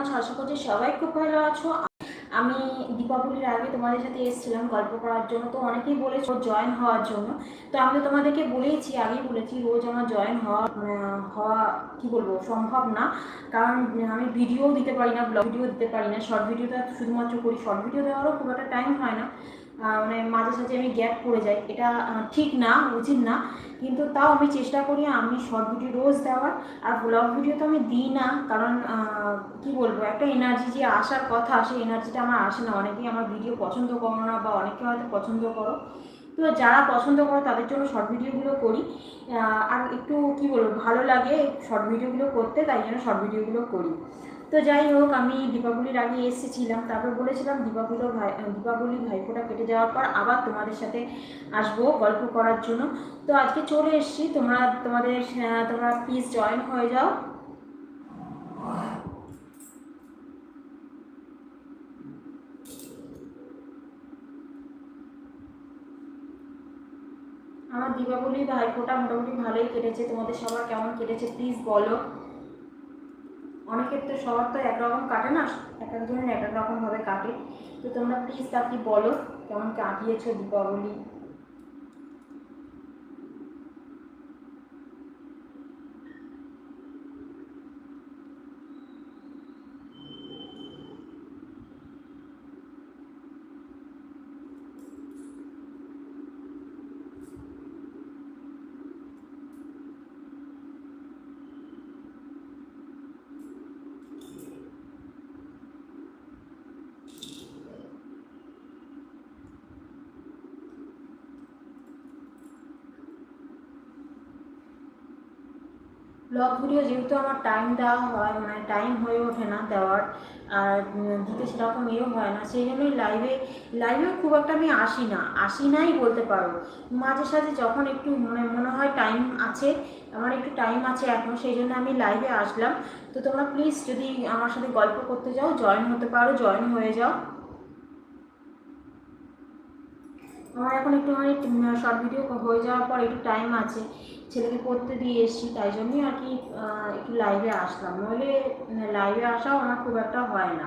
আছো? আশা করছি সবাই খুব ভালো আছো। আমি দীপাবলির আগে তোমাদের সাথে এসেছিলাম গল্প করার জন্য, তো অনেকেই বলেছ জয়েন হওয়ার জন্য। তো আমি তোমাদেরকে বলেইছি, আগেই বলেছি রোজ আমার জয়েন হওয়া হওয়া কী বলব, সম্ভব না। কারণ আমি ভিডিও দিতে পারি না ব্লগ ভিডিও দিতে পারি না শর্ট ভিডিওটা শুধুমাত্র করি শর্ট ভিডিও দেওয়ারও খুব একটা টাইম হয় না। মানে মাঝে সাঝে আমি গ্যাপ পড়ে যাই। এটা ঠিক না, উচিত না। কিন্তু তাও আমি চেষ্টা করি, আমি শর্ট ভিডিও রোজ দেওয়ার। আর ব্লগ ভিডিও তো আমি দিই না। কারণ কি বলব, একটা এনার্জি যে আসার কথা, সেই এনার্জিটা আমার আসে না। অনেকেই আমার ভিডিও পছন্দ করো না বা অনেকে হয়তো পছন্দ করো। তো যারা পছন্দ করো তাদের জন্য শর্ট ভিডিওগুলো করি। আর একটু কি বলব, ভালো লাগে শর্ট ভিডিওগুলো করতে, তাই জন্য শর্ট ভিডিওগুলো করি। তো যাই হোক, আমি দীপাবলির আগে এসেছিলাম, তারপর বলেছিলাম দীপাবলি ভাই, দীপাবলি ভাইফোঁটা কেটে যাওয়ার পর আবার তোমাদের সাথে আসব গল্প করার জন্য। তো আজকে চলে এসেছি, তোমরা, তোমাদের তোমরা প্লিজ জয়েন হয়ে যাও আমার দীপাবলি ভাইফোঁটা মোটামুটি ভালোই কেটেছে। তোমাদের সবার কেমন কেটেছে? প্লিজ বলো। অনেক ক্ষেত্রে সবার তো একরকম কাটে না, এক একজনের এক এক রকমভাবে কাটে। তো তোমরা প্লিজ তাকে বলো, কেমন কাটিয়েছো দীপাবলি? ব্লগ ভিডিও যেহেতু আমার টাইম দেওয়া হয় মানে টাইম হয়ে ওঠে না দেওয়ার, আর দিতে সেরকম এও হয় না, সেই জন্যই লাইভে লাইভেও খুব একটা আমি আসি না, আসি নাই বলতে পারো। মাঝে সাঝে যখন একটু মনে মনে হয় টাইম আছে, আমার একটু টাইম আছে এখন, সেই জন্য আমি লাইভে আসলাম। তো তোমরা প্লিজ যদি আমার সাথে গল্প করতে যাও জয়েন হতে পারো জয়েন হয়ে যাও। আমার এখন একটু মানে শর্ট ভিডিও হয়ে যাওয়ার পর একটু টাইম আছে, ছেলেকে পড়তে দিয়ে এসছি, তাই জন্যই আর কি একটু লাইভে আসলাম। নইলে লাইভে আসাও আমার খুব একটা হয় না।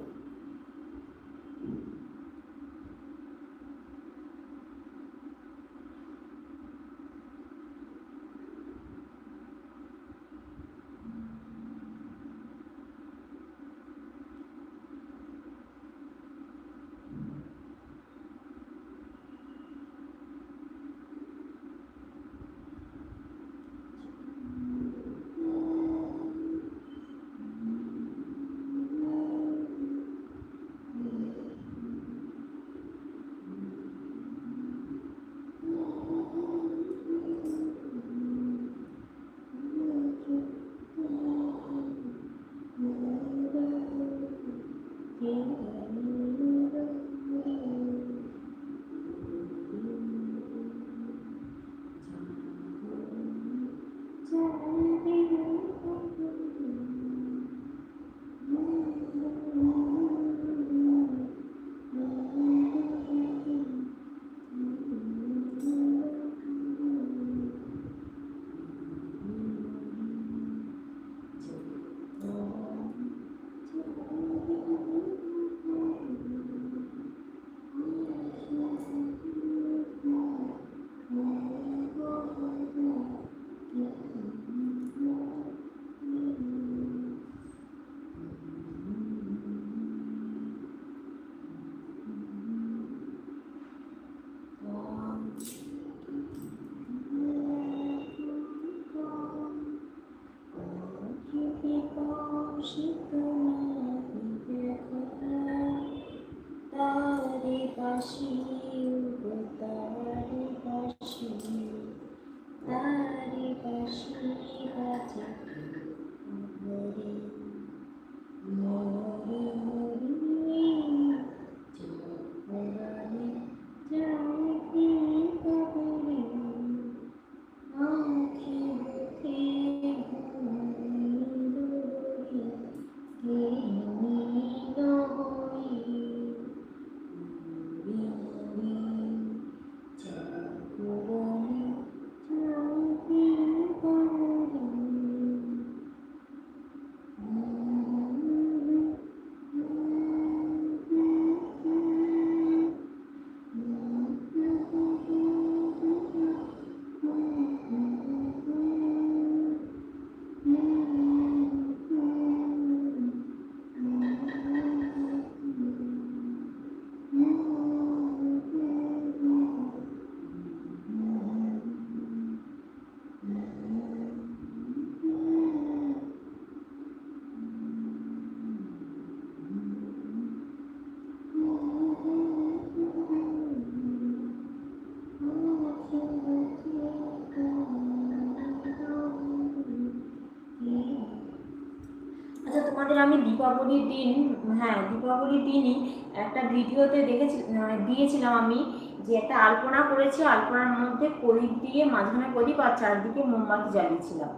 আমি দীপাবলির দিন হ্যাঁ দীপাবলির দিনই একটা ভিডিওতে দেখেছি মানে দিয়েছিলাম আমি যে একটা আলপনা করেছি, আলপনার মধ্যে প্রদীপ দিয়ে মাঝখানে প্রদীপ আর চারদিকে মোমবাতি জ্বালিয়েছিলাম।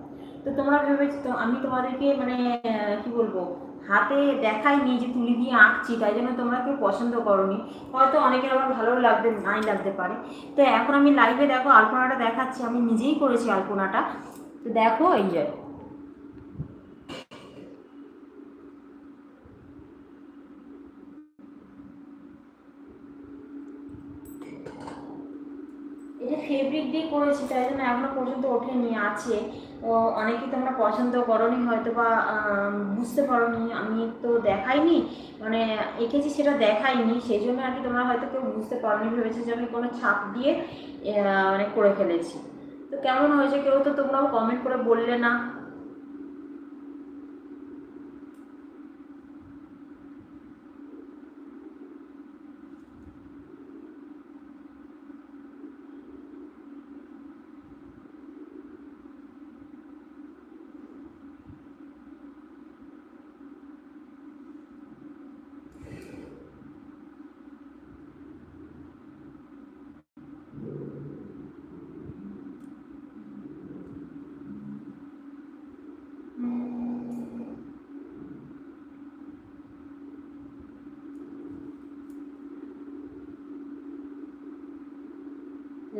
তো তোমরা ভেবেছি, তো আমি তোমাদেরকে মানে কি বলব, হাতে দেখাইনি যে তুলি দিয়ে আঁকছি, তাই জন্য তোমরা কেউ পছন্দ করনি। হয়তো অনেকের আবার ভালো লাগবে, নাই লাগতে পারে। তো এখন আমি লাইভে দেখো, আলপনাটা দেখাচ্ছি, আমি নিজেই করেছি আলপনাটা। তো দেখো এই যে এটা ফেব্রিক দিয়ে করেছি, তাই জন্য এখনও পর্যন্ত ওঠেনি, আছে। ও, অনেকেই তোমরা পছন্দ করনি হয়তো বা বুঝতে বুঝতে পারোনি, আমি তো দেখাইনি মানে এঁকেছি সেটা দেখাইনি সেই জন্য আর কি তোমরা হয়তো কেউ বুঝতে পারোনি, ভেবেছি যে আমি কোনো ছাপ দিয়ে মানে করে ফেলেছি। তো কেমন হয়েছে? কেউ তো তোমরাও কমেন্ট করে বললে না।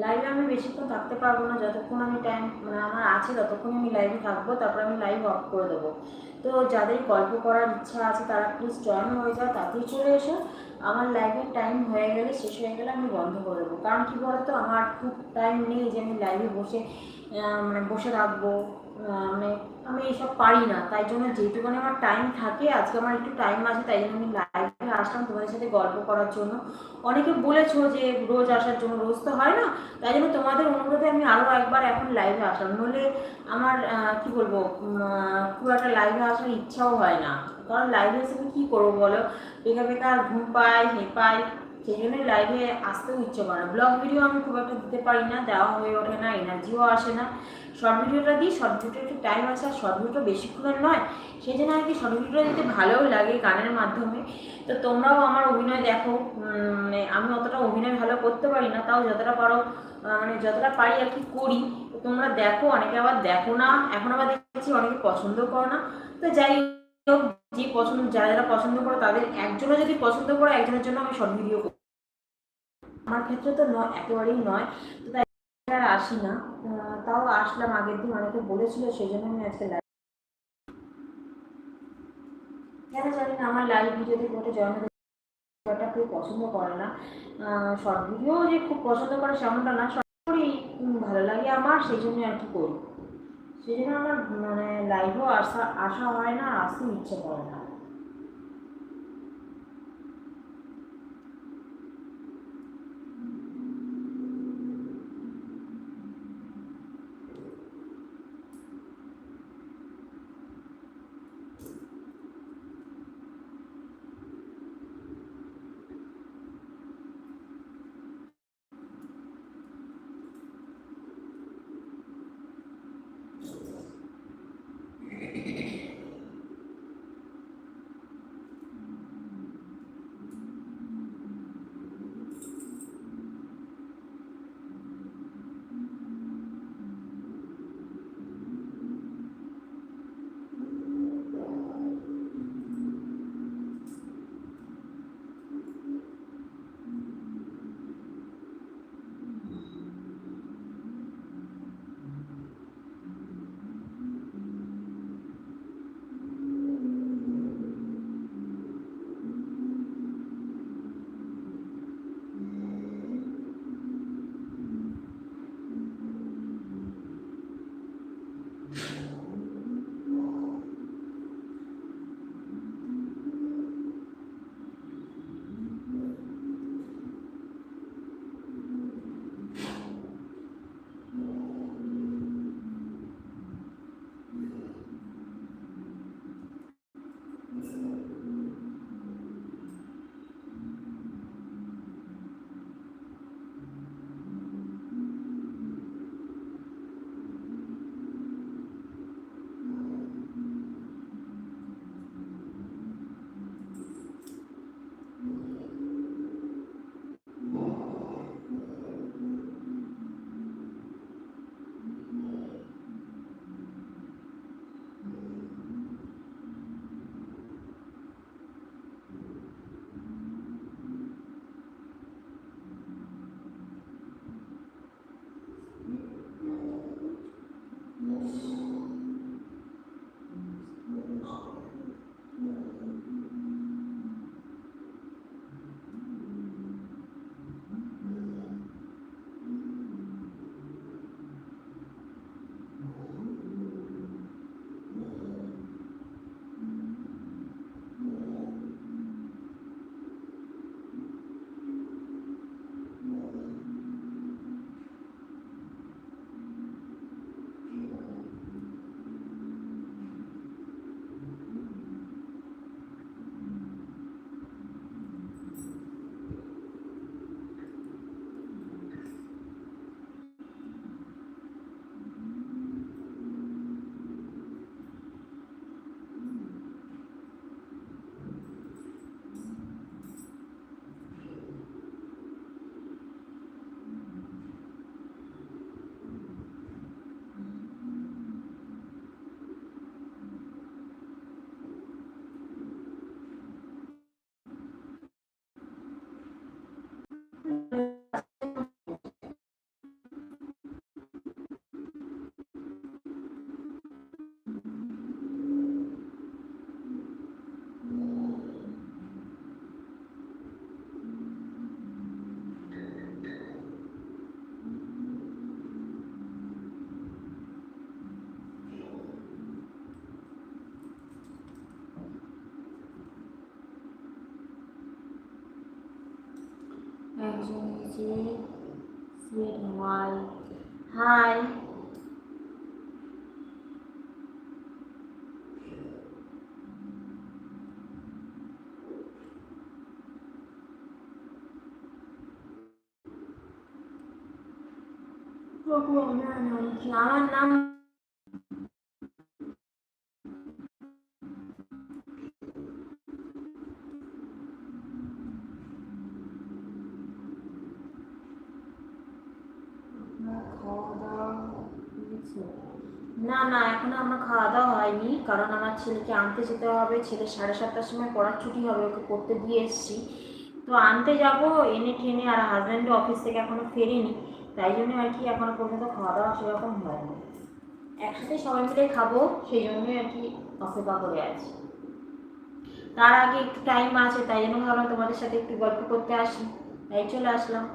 লাইভে আমি বেশিক্ষণ থাকতে পারব না, যতক্ষণ আমি টাইম মানে আমার আছে ততক্ষণ আমি লাইভে থাকব, তারপর আমি লাইভ অফ করে দেবো। তো যাদের গল্প করার ইচ্ছা আছে তারা প্লিজ জয়েন হয়ে যায় তাতেই চলে এসো। আমার লাইভের টাইম হয়ে গেলে, শেষ হয়ে গেলে আমি বন্ধ করে দেবো। কারণ কী বলতো, আমার খুব টাইম নেই যে আমি লাইভে বসে মানে বসে রাখব মানে আমি এইসব পারি না, তাই জন্য যেটুকুনি আমার টাইম থাকে, আজকে আমার একটু টাইম আছে, তাই জন্য আমি লাইভে আসলাম তোমাদের সাথে গল্প করার জন্য। অনেকে বলেছ যে রোজ আসার জন্য, রোজ তো হয় না, তাই জন্য তোমাদের অনুরোধে আমি আরও একবার এখন লাইভে আসলাম। নইলে আমার কি বলব খুব একটা লাইভে আসার ইচ্ছাও হয় না। কারণ লাইভে এসে আমি কী করব বলো? বেকার বেকার ঘুম পাই হে পাই সেই জন্যই লাইভে আসতেও ইচ্ছে করে না। ব্লগ ভিডিও আমি খুব একটা দিতে পারি না, দেওয়া হয়ে ওঠে না এনার্জিও আসে না। শর্ট ভিডিওটা দিই শর্ট ভিডিওটা একটু টাইম আছে, আর শর্ট ভিডিওটা বেশিক্ষণের নয়। সেই জন্য আর কি শর্ট ভিডিওটা দিতে ভালোও লাগে গানের মাধ্যমে। তো তোমরাও আমার অভিনয় দেখো মানে আমি অতটা অভিনয় ভালো করতে পারি না, তাও যতটা পারো মানে যতটা পারি আর কি করি। তোমরা দেখো, অনেকে আবার দেখো না, এখন আবার দেখছি অনেকে পছন্দ করো না। তো যাই হোক, যে পছন্দ, যারা যারা পছন্দ করো, তাদের একজনও যদি পছন্দ করো, একজনের জন্য আমি শর্ট ভিডিও আমার ক্ষেত্রে তো নয় একেবারেই নয়। তো তাই আর আসি না। তাও আসলাম, আগের দিন অনেকে বলেছিল সেই জন্য আমি আজকে লাইভ কেন জানি না, আমার লাইভ ভিডিওতে কোনো ভিডিওটা কেউ পছন্দ করে না। শর্ট ভিডিও যে খুব পছন্দ করে সেমনটা না শর্ট করি ভালো লাগে আমার সেই জন্য আর কি করি। সেই জন্য আমার মানে লাইভেও আসা আসা হয় না, আর আসতেও ইচ্ছে করে না। chia chia thành ngoài hi, Cô cô là nó là 5 এখনও আমার খাওয়া দাওয়া হয়নি। কারণ আমার ছেলেকে আনতে যেতে হবে। ছেলে সাড়ে সাতটার সময় পড়ার ছুটি হবে, ওকে পড়তে দিয়ে এসেছি। তো আনতে যাব, এনে টেনে আর হাজব্যান্ডও অফিস থেকে এখনও ফেরেনি। তাই জন্য আর কি এখনও পর্যন্ত খাওয়া দাওয়া সেরকম হয়নি। একসাথে সবাই মিলে খাব, সেই জন্যই আর কি অপেক্ষা করে আছি। তার আগে একটু টাইম আছে, তাই জন্য ভাবলাম তোমাদের সাথে একটু গল্প করতে আসি। তাই চলে আসলাম।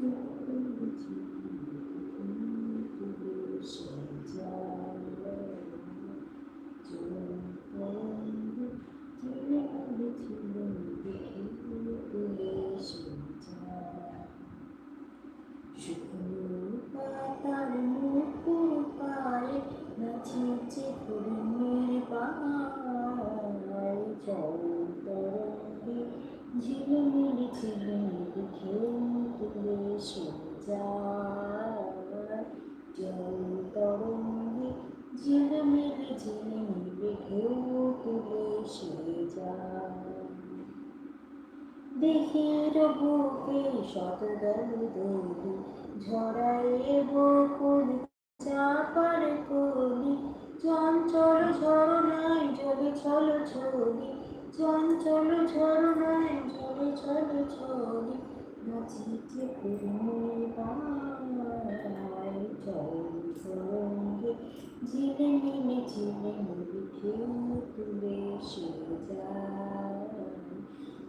পাতার দেহের বুকে শত দল দলি ঝরায়ে বকুল, চাপার কলি। চঞ্চল ঝরনায় জলে ছল ছলি। চঞ্চল ঝরনায় জলে ছল ছলি। নাচিছে কুর্মে পায় চল তরঙ্গে ঝিলে মিলে ঝিলে মিলে ঢেউ তুলে সে যায়।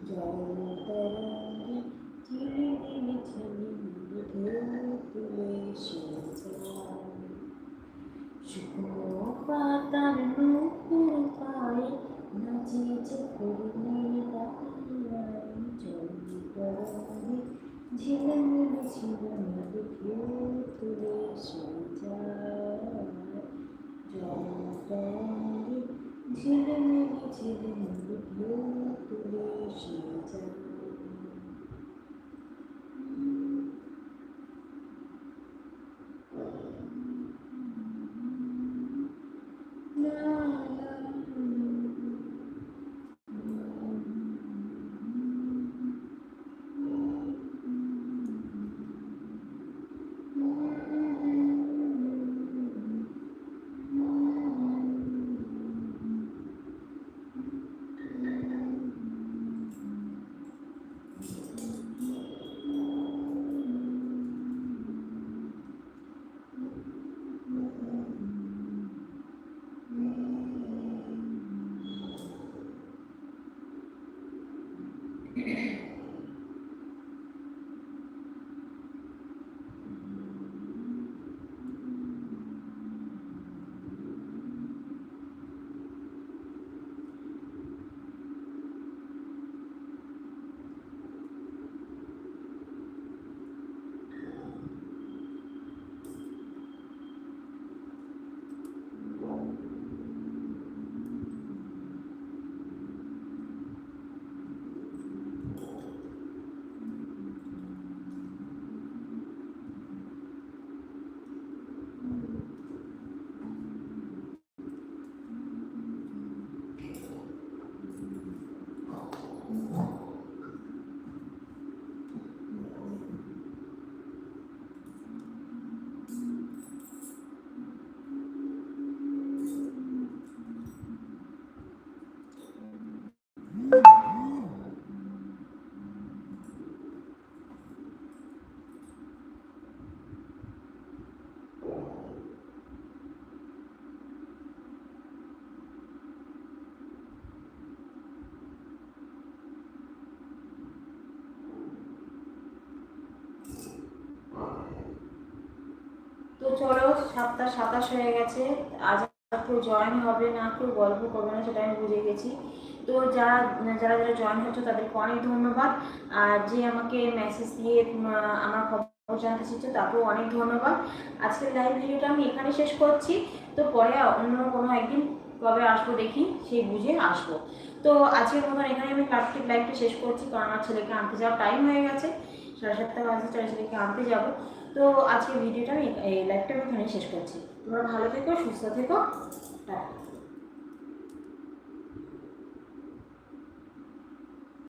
তরঙ্গে ঝিলিমিলি ঝিলিমিলি ঢেউ তুলে সে যায় শুকনো পাতার নুপুর পায়ে নাচিছে পূর্ণিমা জল তরঙ্গে ঝিলিমিলি ঝিলিমিলি ঢেউ তুলে সে যায় জল তরঙ্গে ঝিলিমিলি ঝিলিমিলি ঢেউ তুলে সে যায় না চলো, সাতটা সাতাশ হয়ে গেছে। আজ কেউ জয়েন হবে না, কেউ গল্প করবে না, সেটা আমি বুঝে গেছি। তো যারা যারা যারা জয়েন হচ্ছে তাদেরকে অনেক ধন্যবাদ। আর যে আমাকে মেসেজ দিয়ে আমার খবর জানতে চাইছে তাকেও অনেক ধন্যবাদ। আজকের লাইভ ভিডিওটা আমি এখানে শেষ করছি। তো পরে অন্য কোনো একদিন কবে আসব দেখি, সেই বুঝে আসব। তো আজকের মতন এখানে আমি প্লাস্টিক লাইভটা শেষ করছি। কারণ আমার ছেলেকে আনতে যাওয়ার টাইম হয়ে গেছে। সাড়ে সাতটা বাজে ছেলেকে আনতে যাব। তো আজকে ভিডিওটা আমি, এই লাইভটা আমি এখানে শেষ করছি। তোমরা ভালো থেকো, সুস্থ থেকো, টাটা।